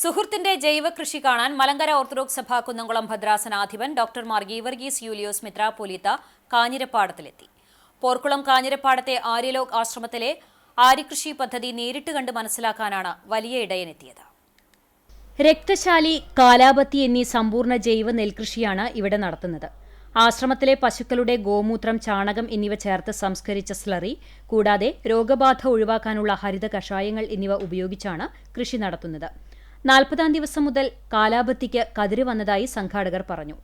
സുഹൃത്തിന്റെ ജൈവ കൃഷി കാണാൻ മലങ്കര ഓർത്തഡോക്സ് സഭ കുന്നംകുളം ഭദ്രാസനാധിപൻ ഡോക്ടർമാർ ഗീവർഗീസ് യൂലിയോസ് മിത്രാപോലീത്ത കാഞ്ഞിരപ്പാടത്തിലെത്തി. പോർക്കുളം കാഞ്ഞിരപ്പാടത്തെ ആര്യലോക് ആശ്രമത്തിലെ ആര്യകൃഷി പദ്ധതി നേരിട്ട് കണ്ട് മനസ്സിലാക്കാനാണ് വലിയ ഇടയനെത്തിയത്. രക്തശാലി കാലാപത്തി എന്നീ സമ്പൂർണ ജൈവ നെൽകൃഷിയാണ് ഇവിടെ നടത്തുന്നത്. ആശ്രമത്തിലെ പശുക്കളുടെ ഗോമൂത്രം ചാണകം എന്നിവ ചേർത്ത് സംസ്കരിച്ച സ്ലറി കൂടാതെ രോഗബാധ ഒഴിവാക്കാനുള്ള ഹരിത കഷായങ്ങൾ എന്നിവ ഉപയോഗിച്ചാണ് കൃഷി നടത്തുന്നത്. നാൽപ്പതാം ദിവസം മുതൽ കാലാപത്തിക്ക് കതിര് വന്നതായി സംഘാടകർ പറഞ്ഞു.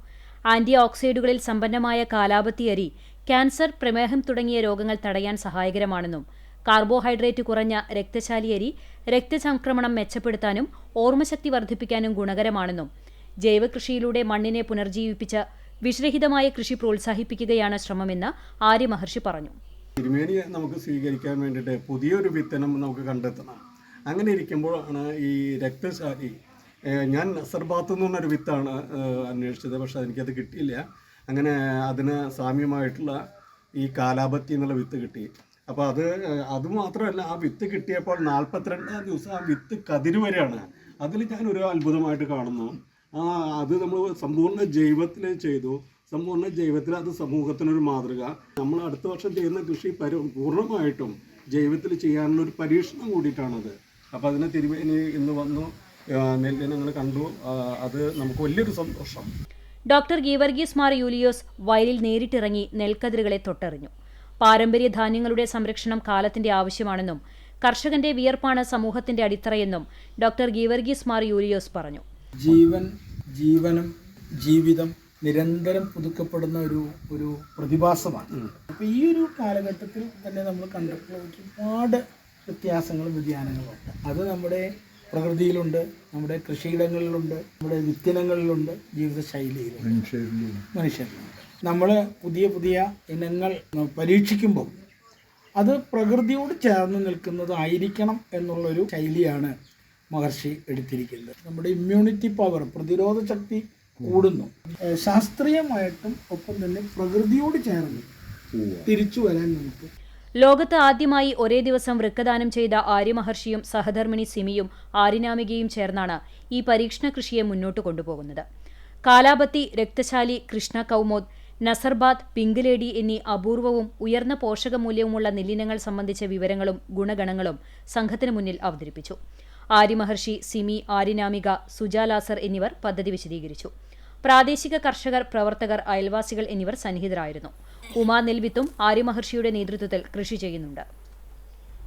ആന്റി ഓക്സൈഡുകളിൽ സമ്പന്നമായ കാലാപത്തി അരി ക്യാൻസർ പ്രമേഹം തുടങ്ങിയ രോഗങ്ങൾ തടയാൻ സഹായകരമാണെന്നും കാർബോഹൈഡ്രേറ്റ് കുറഞ്ഞ രക്തശാലി അരി രക്തചംക്രമണം മെച്ചപ്പെടുത്താനും ഓർമ്മശക്തി വർദ്ധിപ്പിക്കാനും ഗുണകരമാണെന്നും ജൈവകൃഷിയിലൂടെ മണ്ണിനെ പുനർജീവിപ്പിച്ച് വിഷരഹിതമായ കൃഷി പ്രോത്സാഹിപ്പിക്കുകയാണ് ശ്രമമെന്ന് ആര്യ മഹർഷി പറഞ്ഞു. തിരുമേനി നമുക്ക് സ്വീകരിക്കാൻ വേണ്ടിയിട്ട് പുതിയൊരു വിത്തനം നമുക്ക് കണ്ടെത്തണം. അങ്ങനെ ഇരിക്കുമ്പോഴാണ് ഈ രക്തശാലി ഞാൻ നസർബാത്ത് എന്ന് പറഞ്ഞൊരു വിത്താണ് അന്വേഷിച്ചത് പക്ഷെ എനിക്കത് കിട്ടിയില്ല. അങ്ങനെ അതിന് സാമ്യമായിട്ടുള്ള ഈ കാലാപത്തി എന്നുള്ള വിത്ത് കിട്ടി. അപ്പോൾ അത് അതുമാത്രമല്ല അത് മാത്രമല്ല ആ വിത്ത് കിട്ടിയപ്പോൾ നാൽപ്പത്തിരണ്ടാം ദിവസം ആ വിത്ത് കതിര് വരെയാണ്. അതിൽ ഞാൻ ഒരു അത്ഭുതമായിട്ട് കാണുന്നു. ആ അത് നമ്മൾ സമ്പൂർണ ജൈവത്തിൽ ചെയ്തു. സമ്പൂർണ ജൈവത്തിൽ അത് സമൂഹത്തിനൊരു മാതൃക. നമ്മൾ അടുത്ത വർഷം ചെയ്യുന്ന കൃഷി പരി പൂർണമായിട്ടും ജൈവത്തിൽ ചെയ്യാനുള്ള ഒരു പരീക്ഷണം കൂടിയിട്ടാണത്. അപ്പോൾ അതിനെ തിരുവേനി ഇന്ന് വന്നു. നെല്ലിനെ ഞങ്ങൾ കണ്ടു. അത് നമുക്ക് വലിയൊരു സന്തോഷം. ഡോക്ടർ ഗീവർഗീസ് മാർ യൂലിയോസ് വയലിൽ നേരിട്ടിറങ്ങി നെൽക്കതിരുകളെ തൊട്ടറിഞ്ഞു. പാരമ്പര്യ ധാന്യങ്ങളുടെ സംരക്ഷണം കാലത്തിന്റെ ആവശ്യമാണെന്നും കർഷകന്റെ വിയർപ്പാണ് സമൂഹത്തിന്റെ അടിത്തറയെന്നും ഡോക്ടർ ഗീവർഗീസ് മാർ യൂലിയോസ് പറഞ്ഞു. ജീവൻ ജീവനം ജീവിതം നിരന്തരം പുതുക്കപ്പെടുന്ന ഒരു ഒരു പ്രതിഭാസമാണ്. അപ്പോൾ ഈ ഒരു കാലഘട്ടത്തിൽ തന്നെ നമ്മൾ കണ്ടിട്ടുള്ള ഒരുപാട് വ്യത്യാസങ്ങളും വ്യതിയാനങ്ങളും അത് നമ്മുടെ പ്രകൃതിയിലുണ്ട് നമ്മുടെ കൃഷിയിടങ്ങളിലുണ്ട് നമ്മുടെ വിത്തിനങ്ങളിലുണ്ട് ജീവിതശൈലിയിലുണ്ട്. മനുഷ്യരിലുണ്ട്. നമ്മൾ പുതിയ പുതിയ ഇനങ്ങൾ പരീക്ഷിക്കുമ്പോൾ അത് പ്രകൃതിയോട് ചേർന്ന് നിൽക്കുന്നതായിരിക്കണം എന്നുള്ളൊരു ശൈലിയാണ് മഹർഷി എടുത്തിരിക്കുന്നത്. നമ്മുടെ ഇമ്മ്യൂണിറ്റി പവർ പ്രതിരോധ ശക്തി കൂടുന്നു. ശാസ്ത്രീയമായിട്ടും ഒപ്പം തന്നെ പ്രകൃതിയോട് ചേർന്ന് തിരിച്ചു വരാൻ നമുക്ക് ലോകത്ത് ആദ്യമായി ഒരേ ദിവസം വൃക്കദാനം ചെയ്ത ആര്യമഹർഷിയും സഹധർമ്മിണി സിമിയും ആര്യനാമികയും ചേർന്നാണ് ഈ പരീക്ഷണ കൃഷിയെ മുന്നോട്ട് കൊണ്ടുപോകുന്നത്. കാലാപത്തി രക്തശാലി കൃഷ്ണ കൗമോദ് നസർബാദ് പിങ്ക്ലേഡി എന്നീ അപൂർവവും ഉയർന്ന പോഷകമൂല്യവുമുള്ള നെല്ലിനങ്ങൾ സംബന്ധിച്ച വിവരങ്ങളും ഗുണഗണങ്ങളും സംഘത്തിന് മുന്നിൽ അവതരിപ്പിച്ചു. ആര്യമഹർഷി സിമി ആര്യനാമിക സുജാലാസർ എന്നിവർ പദ്ധതി വിശദീകരിച്ചു. പ്രാദേശിക കർഷകർ പ്രവർത്തകർ അയൽവാസികൾ എന്നിവർ സന്നിഹിതരായിരുന്നു. ഉമാ നെൽവിത്തും ആര്യമഹർഷിയുടെ നേതൃത്വത്തിൽ കൃഷി ചെയ്യുന്നുണ്ട്.